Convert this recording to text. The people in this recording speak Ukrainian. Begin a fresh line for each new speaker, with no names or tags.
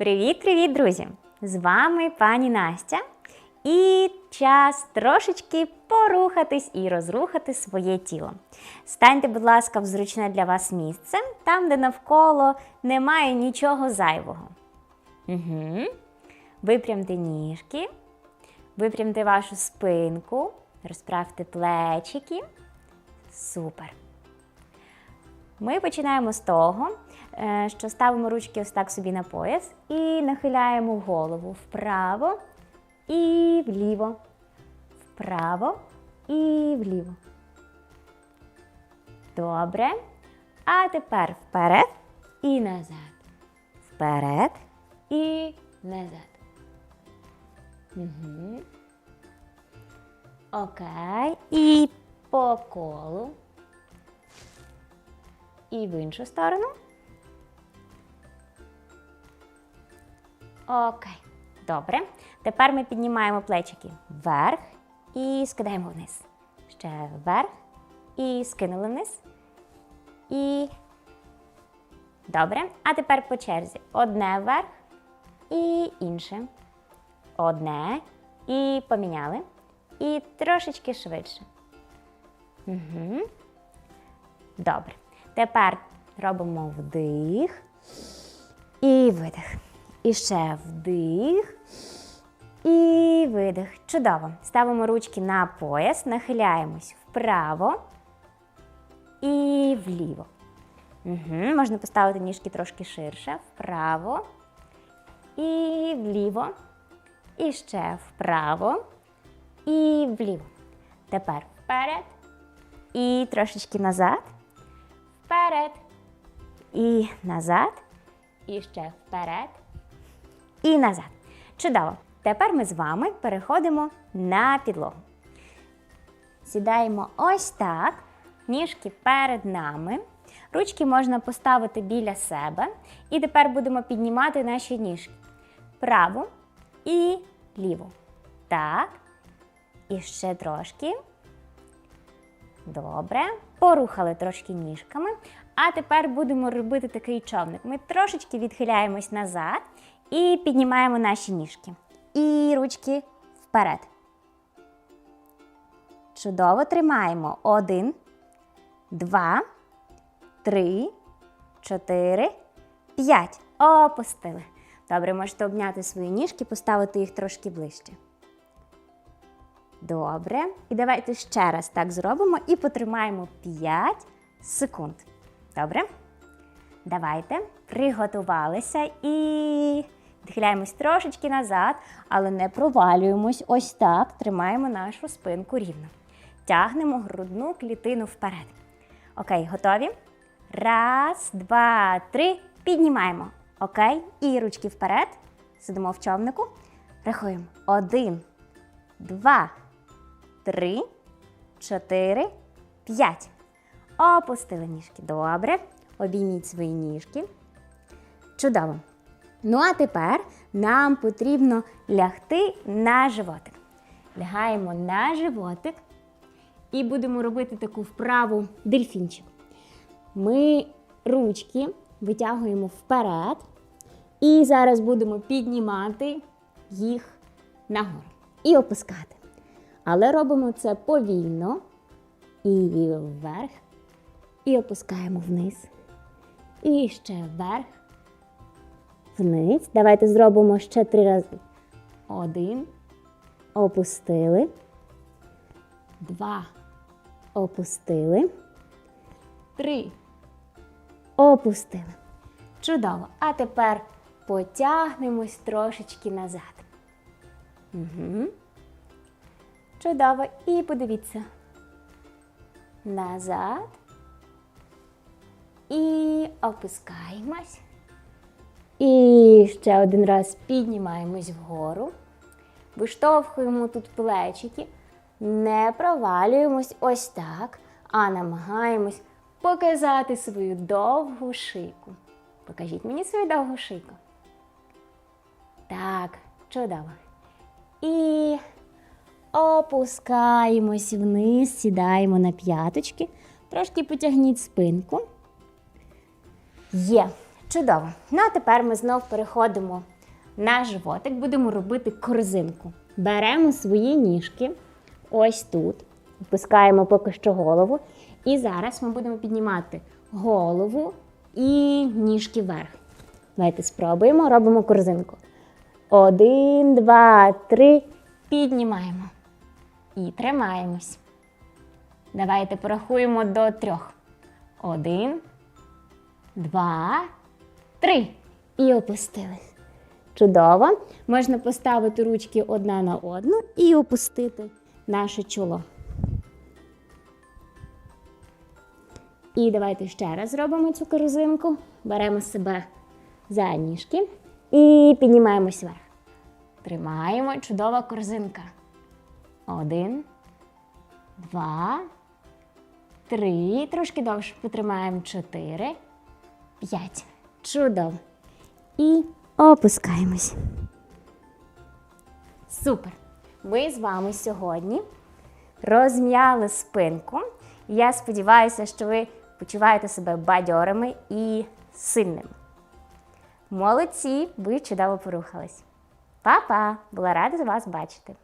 Привіт-привіт, друзі! З вами пані Настя. І час трошечки порухатись і розрухати своє тіло. Станьте, будь ласка, в зручне для вас місце, там, де навколо немає нічого зайвого. Угу. Випрямте ніжки, випрямте вашу спинку, розправте плечики. Супер. Ми починаємо з того, е, що ставимо ручки ось так собі на пояс і нахиляємо голову вправо і вліво. Вправо і вліво. Добре. А тепер вперед і назад. Вперед і назад. Угу. Окей. І по колу. І в іншу сторону. Окей. Добре. Тепер ми піднімаємо плечики вверх і скидаємо вниз. Ще вверх і скинули вниз. І. Добре. А тепер по черзі. Одне вверх і інше. Одне. І поміняли. І трошечки швидше. Угу. Добре. Тепер робимо вдих і видих. І ще вдих. І видих. Чудово. Ставимо ручки на пояс, нахиляємось вправо і вліво. Угу. Можна поставити ніжки трошки ширше. Вправо і вліво. І ще вправо і вліво. Тепер вперед. І трошечки назад. Вперед. І назад. І ще вперед. І назад. Чудово. Тепер ми з вами переходимо на підлогу. Сідаємо ось так. Ніжки перед нами. Ручки можна поставити біля себе. І тепер будемо піднімати наші ніжки. Праву і ліву. Так. І ще трошки. Добре. Порухали трошки ніжками. А тепер будемо робити такий човник. Ми трошечки відхиляємось назад і піднімаємо наші ніжки. І ручки вперед. Чудово тримаємо. Один, два, три, чотири, п'ять. Опустили. Добре, можете обняти свої ніжки, поставити їх трошки ближче. Добре. І давайте ще раз так зробимо і потримаємо 5 секунд. Добре? Давайте. Приготувалися і відхиляємось трошечки назад, але не провалюємось. Ось так. Тримаємо нашу спинку рівно. Тягнемо грудну клітину вперед. Окей, готові? Раз, два, три. Піднімаємо. Окей. І ручки вперед. Сидимо в човнику. Рахуємо. Один, два, три, чотири, п'ять. Опустили ніжки. Добре. Обійміть свої ніжки. Чудово. Ну, а тепер нам потрібно лягти на животик. Лягаємо на животик і будемо робити таку вправу дельфінчик. Ми ручки витягуємо вперед. І зараз будемо піднімати їх нагору і опускати. Але робимо це повільно. І вверх. І опускаємо вниз. І ще вверх. Вниз. Давайте зробимо ще три рази. Один. Опустили. Два. Опустили. Три. Опустили. Чудово. А тепер потягнемось трошечки назад. Угу. Чудово. І подивіться. Назад. І опускаємось. І ще один раз піднімаємось вгору. Виштовхуємо тут плечики. Не провалюємось ось так, а намагаємось показати свою довгу шийку. Покажіть мені свою довгу шийку. Так, чудово. І опускаємось вниз, сідаємо на п'яточки. Трошки потягніть спинку. Є. Чудово. Ну а тепер ми знов переходимо на животик, будемо робити корзинку. Беремо свої ніжки ось тут, опускаємо поки що голову. І зараз ми будемо піднімати голову і ніжки вверх. Давайте спробуємо, робимо корзинку. Один, два, три. Піднімаємо. І тримаємось. Давайте порахуємо до трьох. Один, два, три. І опустились. Чудово. Можна поставити ручки одна на одну і опустити наше чоло. І давайте ще раз зробимо цю корзинку. Беремо себе за ніжки і піднімаємось вверх. Тримаємо чудова корзинка. Один, два, три. Трошки довше потримаємо. Чотири, п'ять. Чудово. І опускаємось. Супер! Ми з вами сьогодні розм'яли спинку. Я сподіваюся, що ви почуваєте себе бадьорими і сильними. Молодці, ви чудово порухались. Па-па! Була рада вас бачити!